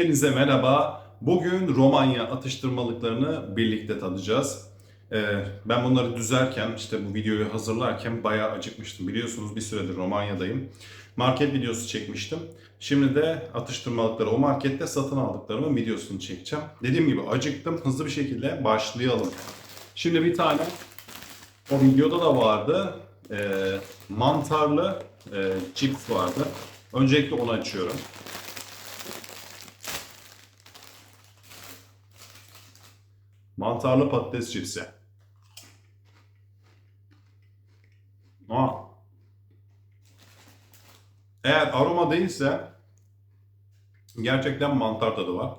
Hepinize merhaba. Bugün Romanya atıştırmalıklarını birlikte tadacağız. Ee, ben bunları düzerken, işte bu videoyu hazırlarken bayağı acıkmıştım. Biliyorsunuz bir süredir Romanya'dayım. Market videosu çekmiştim. Şimdi de atıştırmalıkları o markette satın aldıklarımın videosunu çekeceğim. Dediğim gibi acıktım. Hızlı bir şekilde başlayalım. Şimdi bir tane o videoda da vardı. Ee, mantarlı e, cips vardı. Öncelikle onu açıyorum. Mantarlı patates cipsi. Aa. Eğer aroma değilse gerçekten mantar tadı var.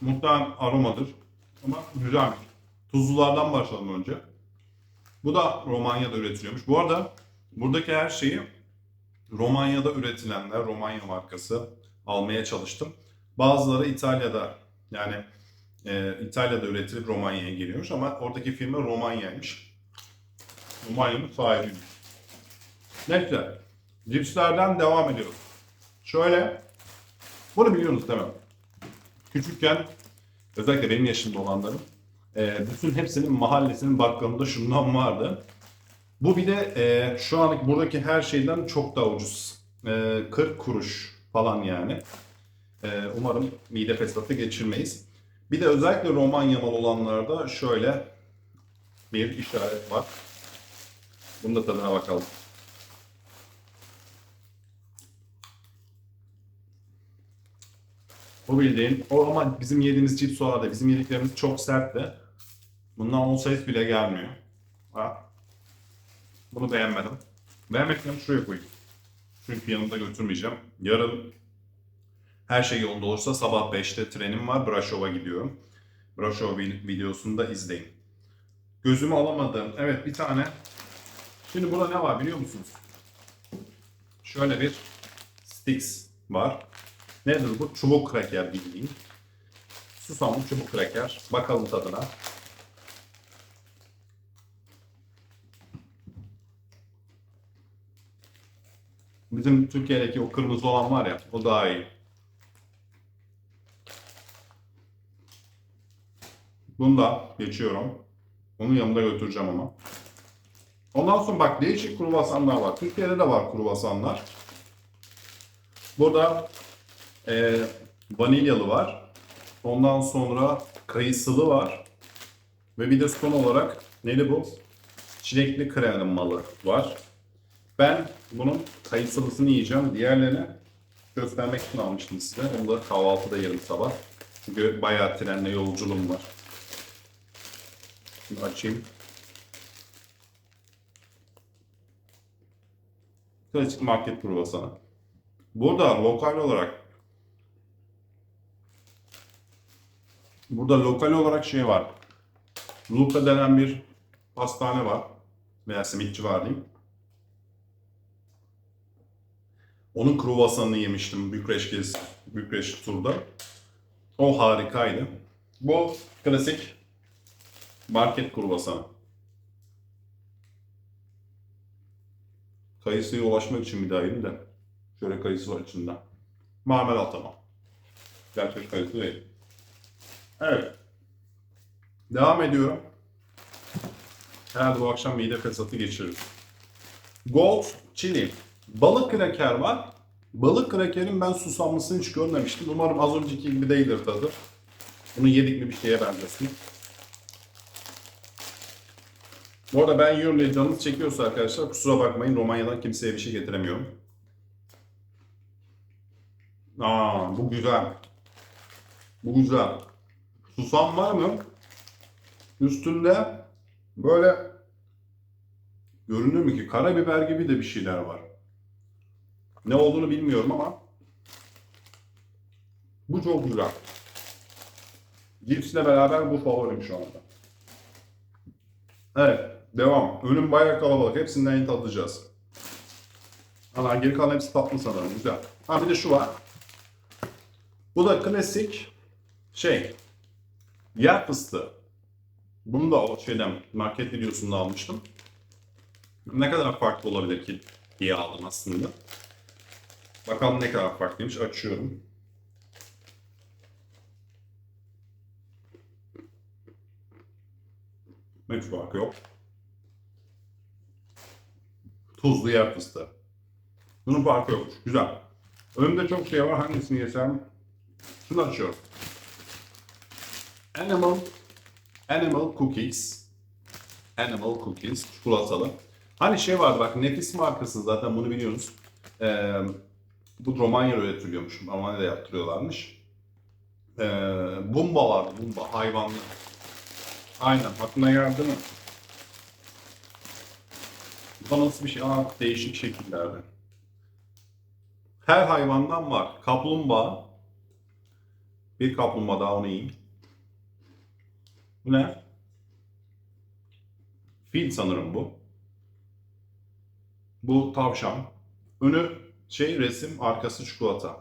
Muhtemelen aromadır. Ama güzelmiş. Tuzlulardan başlayalım önce. Bu da Romanya'da üretiliyormuş. Bu arada buradaki her şeyi Romanya'da üretilenler, Romanya markası almaya çalıştım. Bazıları İtalya'da yani e, İtalya'da üretilip Romanya'ya geliyormuş ama oradaki firma Romanya'ymış. Romanya'nın sahibiymiş. Neyse. Cipslerden devam ediyoruz. Şöyle. Bunu biliyorsunuz değil mi? Küçükken özellikle benim yaşımda olanların e, bütün hepsinin mahallesinin bakkalında şundan vardı. Bu bir de e, şu anki buradaki her şeyden çok daha ucuz. E, 40 kuruş falan yani. E, umarım mide fesatı geçirmeyiz. Bir de özellikle Romanya mal olanlarda şöyle bir işaret var. Bunun da tadına bakalım. Bu bildiğin, o ama bizim yediğimiz cips o arada, bizim yediklerimiz çok sertti. Bundan 10 sayıs bile gelmiyor. Ha. Bunu beğenmedim. Beğenmekten şuraya koyayım. Çünkü yanımda götürmeyeceğim. Yarın her şey yolunda olursa sabah 5'te trenim var. Braşov'a gidiyorum. Braşov videosunu da izleyin. Gözümü alamadım. Evet bir tane. Şimdi burada ne var biliyor musunuz? Şöyle bir sticks var. Nedir bu? Çubuk kraker bildiğin. Susamlı çubuk kraker. Bakalım tadına. Bizim Türkiye'deki o kırmızı olan var ya, o daha iyi. Bunu da geçiyorum. Onu yanımda götüreceğim ama. Ondan sonra bak değişik kruvasanlar var. Türkiye'de de var kruvasanlar. Burada e, vanilyalı var. Ondan sonra kayısılı var. Ve bir de son olarak neli bu? Çilekli kremalı var. Ben bunun kayısılısını yiyeceğim. Diğerlerini göstermek için almıştım size. Onu da kahvaltıda yerim sabah. Çünkü bayağı trenle yolculuğum var. Şimdi açayım. Klasik market kruvasanı. Burada lokal olarak Burada lokal olarak şey var. Luka denen bir pastane var. Veya simitçi var diyeyim. Onun kruvasanını yemiştim Bükreş gez, Bükreş turda. O harikaydı. Bu klasik market kruvasanı. Kayısıya ulaşmak için bir daha yedim de. Şöyle kayısı var içinde. Marmelat ama. Gerçek kayısı değil. Evet. Devam ediyorum. Herhalde bu akşam mide fesatı geçiririz. Gold chili. Balık kraker var. Balık krakerin ben susamlısını hiç görmemiştim. Umarım az önceki gibi değildir tadı. Bunu yedik mi bir şeye benzesin. Bu arada ben yiyorum diye canınız çekiyorsa arkadaşlar kusura bakmayın Romanya'dan kimseye bir şey getiremiyorum. Aa bu güzel. Bu güzel. Susam var mı? Üstünde böyle görünür mü ki karabiber gibi de bir şeyler var. Ne olduğunu bilmiyorum ama bu çok güzel. Cipsle beraber bu favorim şu anda. Evet, devam. Önüm bayağı kalabalık. Hepsinden tadacağız. Ama geri kalan hepsi tatlı sanırım. Güzel. Ha bir de şu var. Bu da klasik şey. Yer fıstığı. Bunu da o şeyden market videosunda almıştım. Ne kadar farklı olabilir ki diye aldım aslında. Bakalım ne kadar farklıymış. Açıyorum. Hiç farkı yok. Tuzlu yer fıstığı. Bunun farkı yok. Güzel. Önümde çok şey var. Hangisini yesem? Şunu açıyorum. Animal Animal Cookies. Animal Cookies. Çikolatalı. Hani şey vardı bak Nefis markası zaten bunu biliyorsunuz. Ee, bu Romanya'da üretiliyormuş. Romanya'da yaptırıyorlarmış. Ee, Bumba vardı. Bumba. Hayvanlı. Aynen. Aklına geldi mi? Bu da nasıl bir şey? Aa, değişik şekillerde. Her hayvandan var. Kaplumbağa. Bir kaplumbağa daha onu yiyeyim. Bu ne? Fil sanırım bu. Bu tavşan. Önü şey resim, arkası çikolata.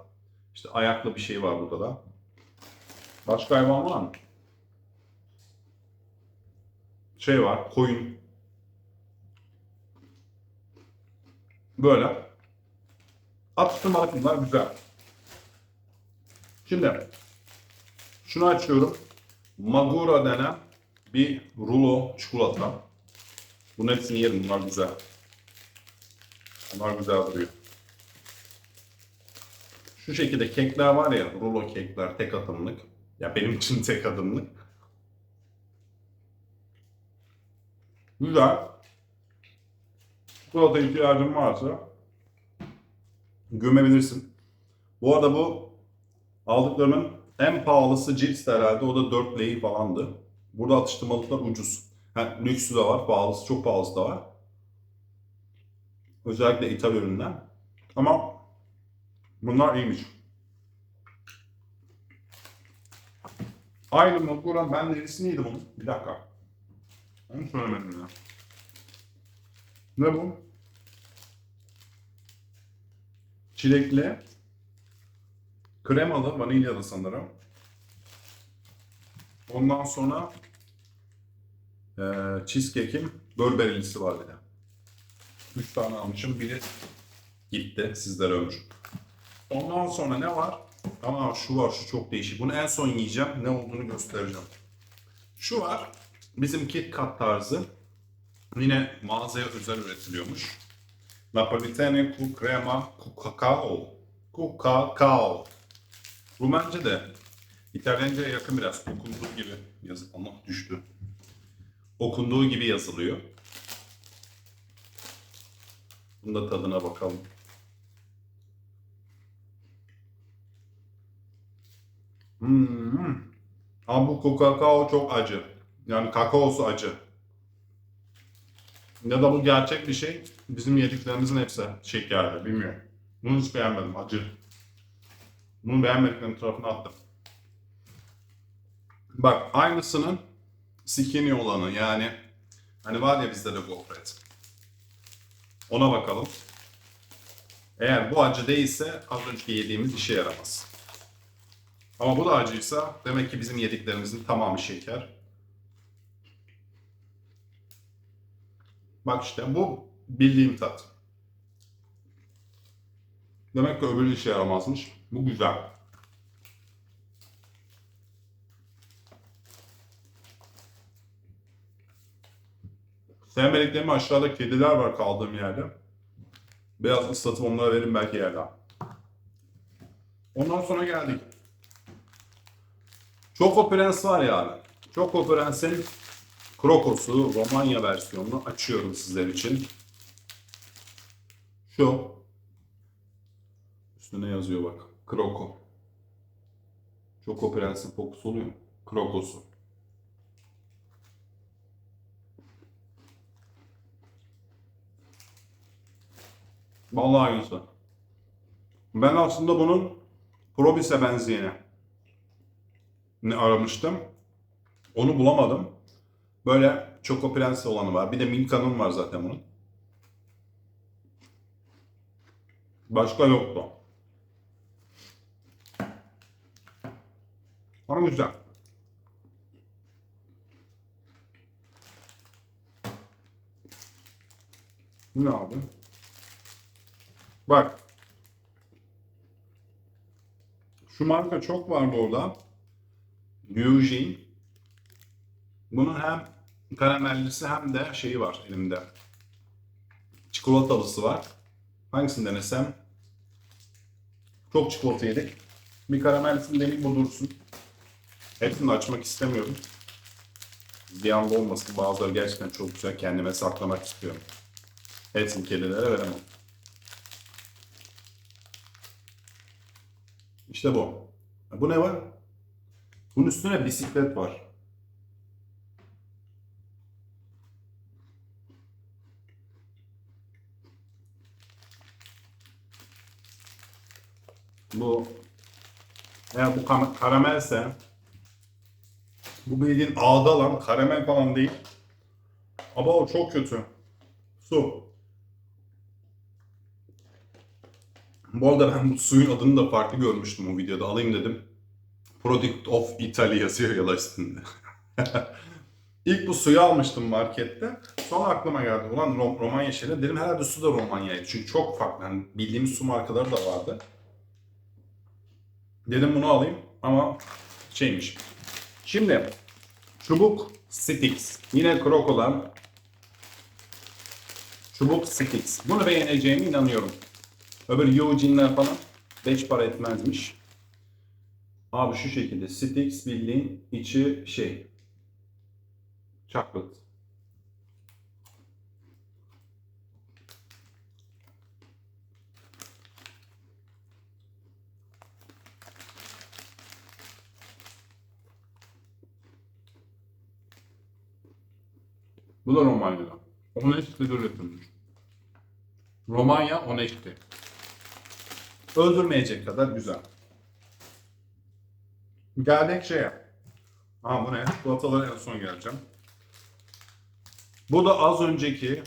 İşte ayaklı bir şey var burada da. Başka hayvan var mı? Şey var, koyun. Böyle. Atıştırmalık bunlar güzel. Şimdi şunu açıyorum. Magura denen bir rulo çikolata. Bunun hepsini yerim. Bunlar güzel. Bunlar güzel duruyor. Şu şekilde kekler var ya, rulo kekler tek adımlık. Ya benim için tek adımlık. Güzel. Çikolata ihtiyacın varsa gömebilirsin. Bu arada bu aldıklarımın en pahalısı cips herhalde. O da 4 lei falandı. Burada atıştırmalıklar ucuz. Ha, lüksü de var, pahalısı, çok pahalısı da var. Özellikle ithal ürünler. Ama bunlar iyiymiş. Aynı Magura ben neresini yedim onun? Bir dakika. Onu söylemedim ya. Ne bu? Çilekli, kremalı, vanilyalı sanırım. Ondan sonra eee cheesecake'in börberilisi var bir de. Üç tane almışım. Biri gitti. Sizlere ömür. Ondan sonra ne var? Aa şu var. Şu çok değişik. Bunu en son yiyeceğim. Ne olduğunu göstereceğim. Şu var. Bizim Kit Kat tarzı. Yine mağazaya özel üretiliyormuş. Napolitane cu crema cu. Rumence de İtalyanca'ya yakın biraz. Okunduğu gibi yazı Allah düştü. Okunduğu gibi yazılıyor. Bunun da tadına bakalım. Hmm. Ama bu kakao çok acı. Yani kakaosu acı. Ya da bu gerçek bir şey. Bizim yediklerimizin hepsi şekerli. Bilmiyorum. Bunu hiç beğenmedim. Acı. Bunu beğenmediklerim tarafına attım. Bak aynısının skinny olanı yani hani var ya bizde de gofret. Ona bakalım. Eğer bu acı değilse az önceki yediğimiz işe yaramaz. Ama bu da acıysa demek ki bizim yediklerimizin tamamı şeker. Bak işte bu bildiğim tat. Demek ki öbürü işe yaramazmış. Bu güzel. Sevmediklerimi aşağıda kediler var kaldığım yerde. Biraz ıslatıp onlara verin belki yerler. Ondan sonra geldik. Choco Prens var ya abi. Choco Prens'in Krokos'u Romanya versiyonunu açıyorum sizler için. Şu. Üstüne yazıyor bak. Kroko. Choco Prens'in kokusu oluyor? Krokos'u. Vallahi aynısı. Ben aslında bunun Probis'e benzeyeni aramıştım. Onu bulamadım. Böyle Choco Prens olanı var. Bir de Milka'nın var zaten bunun. Başka yoktu. Ama güzel. Ne abi? Bak. Şu marka çok vardı orada. Eugene. Bunun hem karamellisi hem de şeyi var elimde. Çikolatalısı var. Hangisini denesem? Çok çikolata yedik. Bir karamellisini deneyim bu dursun. Hepsini açmak istemiyorum. Ziyanlı olmasın. Bazıları gerçekten çok güzel. Kendime saklamak istiyorum. Hepsini kedilere veremem. İşte bu. Bu ne var? Bunun üstüne bisiklet var. Bu eğer bu karamelse bu bildiğin ağda lan karamel falan değil. Ama o çok kötü. Su. Bu arada ben bu suyun adını da farklı görmüştüm o videoda. Alayım dedim. Product of Italy yazıyor yala üstünde. İlk bu suyu almıştım markette. Sonra aklıma geldi. Ulan Rom- Romanya şeyleri. Dedim herhalde su da Romanya'ydı. Çünkü çok farklı. Yani bildiğimiz su markaları da vardı. Dedim bunu alayım ama şeymiş. Şimdi çubuk sticks. Yine krokolan çubuk sticks. Bunu beğeneceğime inanıyorum. Öbür Eugene'ler falan 5 para etmezmiş. Abi şu şekilde sticks bildiğin içi şey chocolate. Bu da Romanya'da. Onesti'de üretilmiş. Romanya Onesti. Öldürmeyecek kadar güzel. Geldik şeye. Ha bu ne? Çikolatalara en son geleceğim. Bu da az önceki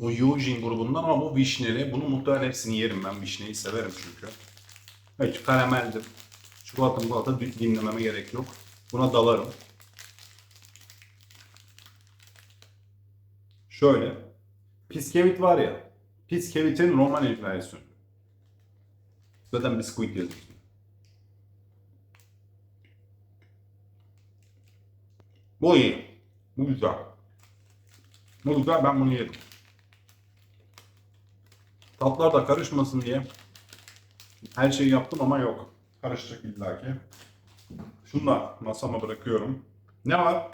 o Eugene grubundan ama bu vişneli. Bunu muhtemelen hepsini yerim ben. Vişneyi severim çünkü. Hiç karameldir. Çikolata çikolata dinlememe gerek yok. Buna dalarım. Şöyle. Piskevit var ya. Piskevit'in Roman versiyonu. Zaten biskuit yazıyor. Bu iyi. Bu güzel. Bu güzel ben bunu yerim. Tatlar da karışmasın diye her şeyi yaptım ama yok. Karışacak illaki. Şunu da masama bırakıyorum. Ne var?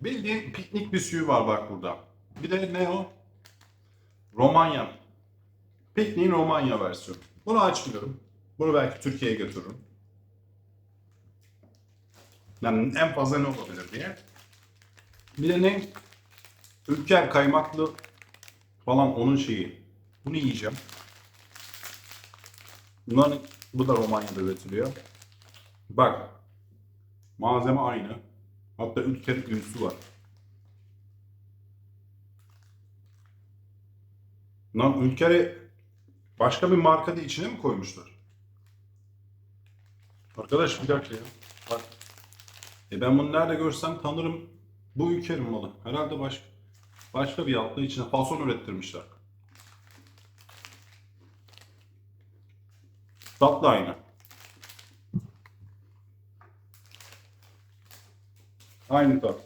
Bildiğin piknik bisküvi var bak burada. Bir de ne o? Romanya. Pikniğin Romanya versiyonu. Bunu açmıyorum. Bunu belki Türkiye'ye götürürüm. Yani en fazla ne olabilir diye. Bir de ne? Ülker kaymaklı falan onun şeyi. Bunu yiyeceğim. Bunların, bu da Romanya'da üretiliyor. Bak. Malzeme aynı. Hatta Ülker ünlüsü var. Lan Ülker'i başka bir marka da içine mi koymuşlar? Arkadaş bir dakika ya. Bak. E ben bunu nerede görsem tanırım. Bu Ülker'in malı. Herhalde başka başka bir altlığı içine fason ürettirmişler. Tatlı aynı. Aynı tat.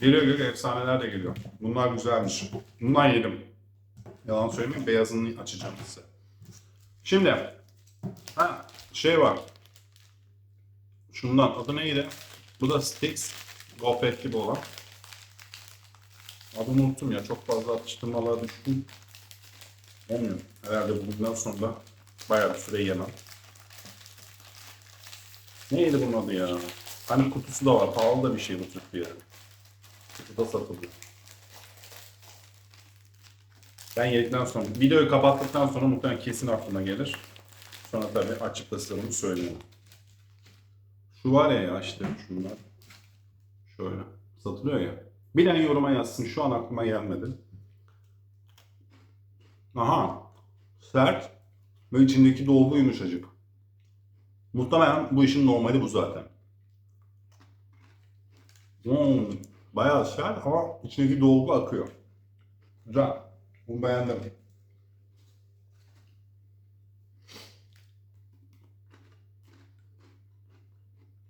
Geliyor geliyor efsaneler de geliyor. Bunlar güzelmiş. Bundan yedim. Yalan söylemeyeyim beyazını açacağım size. Şimdi ha şey var. Şundan adı neydi? Bu da Stix gofret gibi olan. Adını unuttum ya çok fazla atıştırmalara düştüm. Olmuyor. Herhalde bundan sonra bayağı bir süre yemem. Neydi bunun adı ya? Hani kutusu da var. Pahalı da bir şey bu Türkiye'de. Kutuda satılıyor. Ben yedikten sonra, videoyu kapattıktan sonra muhtemelen kesin aklıma gelir. Sonra tabii açıp da size bunu. Şu var ya ya işte şunlar. Şöyle. Satılıyor ya. Bilen yoruma yazsın. Şu an aklıma gelmedi. Aha. Sert ve içindeki dolgu yumuşacık. Muhtemelen bu işin normali bu zaten. Hmm, bayağı sert ama içindeki dolgu akıyor. Güzel. Bunu beğendim.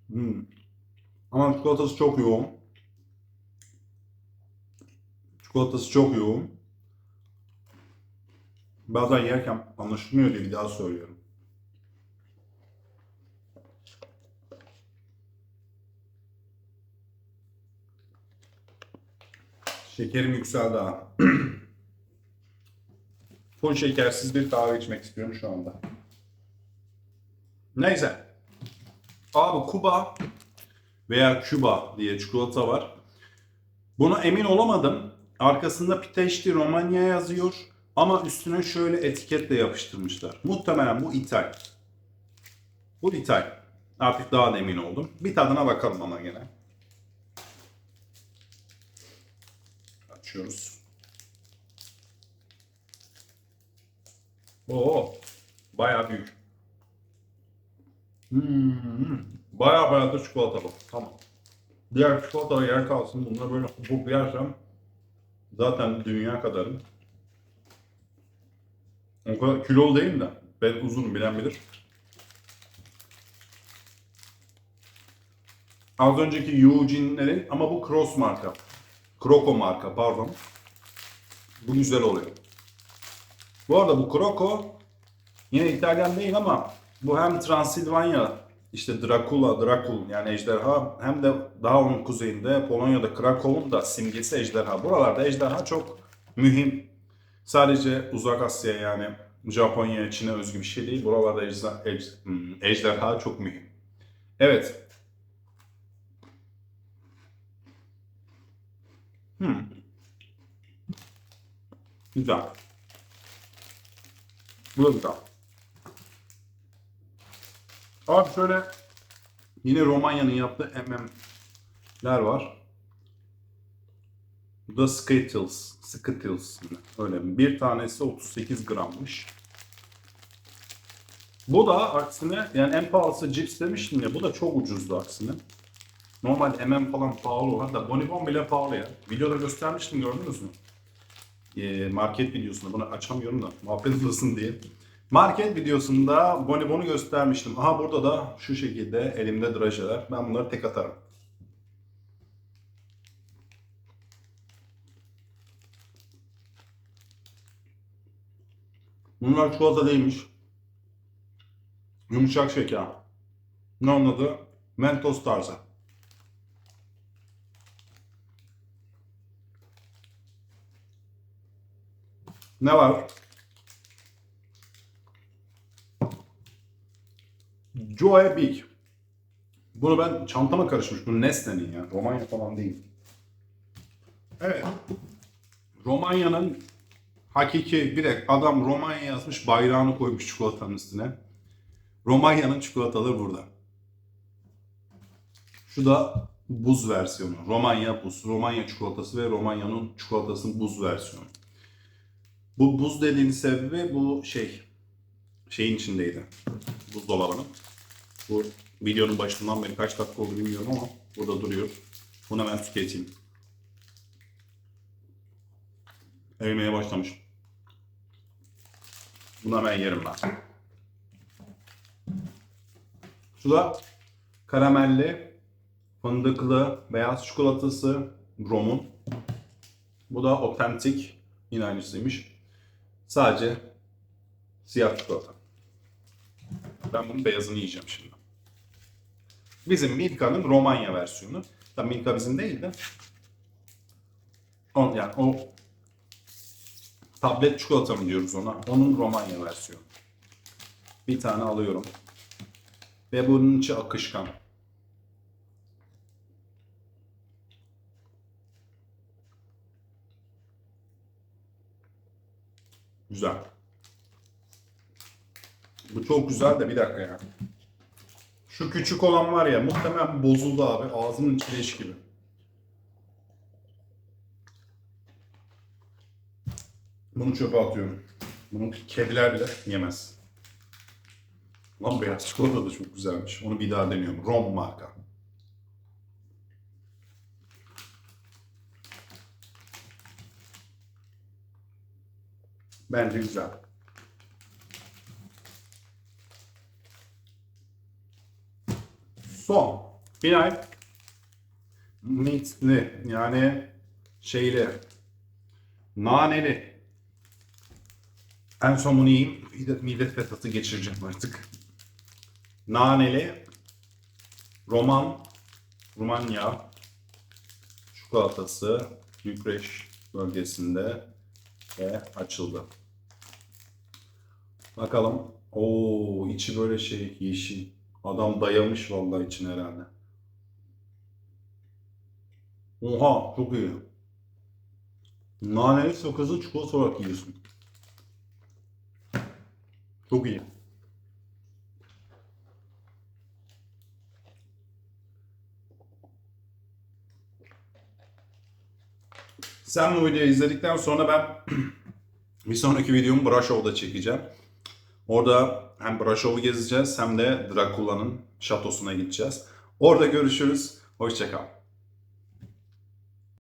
Hmm. Ama çikolatası çok yoğun. Çikolatası çok yoğun. Bazen yerken anlaşılmıyor diye bir daha söylüyorum. Şekerim yükseldi ha. Full şekersiz bir kahve içmek istiyorum şu anda. Neyse. Abi Kuba veya Küba diye çikolata var. Buna emin olamadım. Arkasında Pitești Romanya yazıyor. Ama üstüne şöyle etiketle yapıştırmışlar. Muhtemelen bu ithal. Bu ithal. Artık daha da emin oldum. Bir tadına bakalım ama gene. Açıyoruz. Oo, bayağı büyük. Hmm, bayağı bayağı da çikolata bu. Tamam. Diğer çikolata yer kalsın. Bunları böyle hukuk yersem zaten dünya kadarım. O kadar kilolu değilim de. Ben uzunum bilen bilir. Az önceki Eugene'lerin ama bu Cross marka. Croco marka pardon. Bu güzel oluyor. Bu arada bu Croco yine İtalyan değil ama bu hem Transilvanya işte Dracula, Dracul yani ejderha hem de daha onun kuzeyinde Polonya'da Krakow'un da simgesi ejderha. Buralarda ejderha çok mühim. Sadece Uzak Asya yani Japonya, Çin'e özgü bir şey değil. Buralarda ejderha, ej- hmm, ejderha çok mühim. Evet. Hmm. Güzel. Bu da güzel. Abi şöyle yine Romanya'nın yaptığı MM'ler var. Bu da Skittles. Skittles. Öyle. Bir tanesi 38 grammış. Bu da aksine yani en pahalısı cips demiştim ya bu da çok ucuzdu aksine. Normal MM falan pahalı hatta Bonibon bile pahalı ya. Videoda göstermiştim gördünüz mü? Ee, market videosunda bunu açamıyorum da muhabbet uzasın diye. Market videosunda Bonibon'u göstermiştim. Aha burada da şu şekilde elimde drajeler. Ben bunları tek atarım. Bunlar çikolata değilmiş. Yumuşak şeker. Ne onun adı? Mentos tarzı. Ne var? Joe Big. Bunu ben çantama karışmış. Bu Nestle'nin ya. Romanya falan değil. Evet. Romanya'nın hakiki bir adam Romanya yazmış bayrağını koymuş çikolatanın üstüne. Romanya'nın çikolataları burada. Şu da buz versiyonu. Romanya buz. Romanya çikolatası ve Romanya'nın çikolatasının buz versiyonu. Bu buz dediğin sebebi bu şey şeyin içindeydi. Buzdolabının. Bu videonun başından beri kaç dakika oldu bilmiyorum ama burada duruyor. Bunu hemen tüketeyim. Erimeye başlamış. Bunu hemen yerim ben. Şu da karamelli, fındıklı, beyaz çikolatası Rom'un. Bu da otentik. Yine. Sadece siyah çikolata. Ben bunun beyazını yiyeceğim şimdi. Bizim Milka'nın Romanya versiyonu. Tabii Milka bizim değil de. On, yani o tablet çikolata mı diyoruz ona? Onun Romanya versiyonu. Bir tane alıyorum. Ve bunun içi akışkan. Güzel. Bu çok güzel de bir dakika ya. Şu küçük olan var ya muhtemelen bozuldu abi. Ağzımın içi leş gibi. Bunu çöpe atıyorum. Bunu kediler bile yemez. Lan beyaz çikolata da çok güzelmiş. Onu bir daha deniyorum. Rom marka. Bence güzel. Son. Final mixli yani şeyli naneli. En son bunu yiyeyim. Mide fethası geçireceğim artık. Naneli Roman Rumanya çikolatası Bükreş bölgesinde ve açıldı. Bakalım. Oo içi böyle şey yeşil. Adam dayamış vallahi içine herhalde. Oha çok iyi. Naneli sakızı çikolata olarak yiyorsun. Çok iyi. Sen bu videoyu izledikten sonra ben bir sonraki videomu Brashov'da çekeceğim. Orada hem Brashov'u gezeceğiz hem de Drakula'nın şatosuna gideceğiz. Orada görüşürüz. Hoşçakal.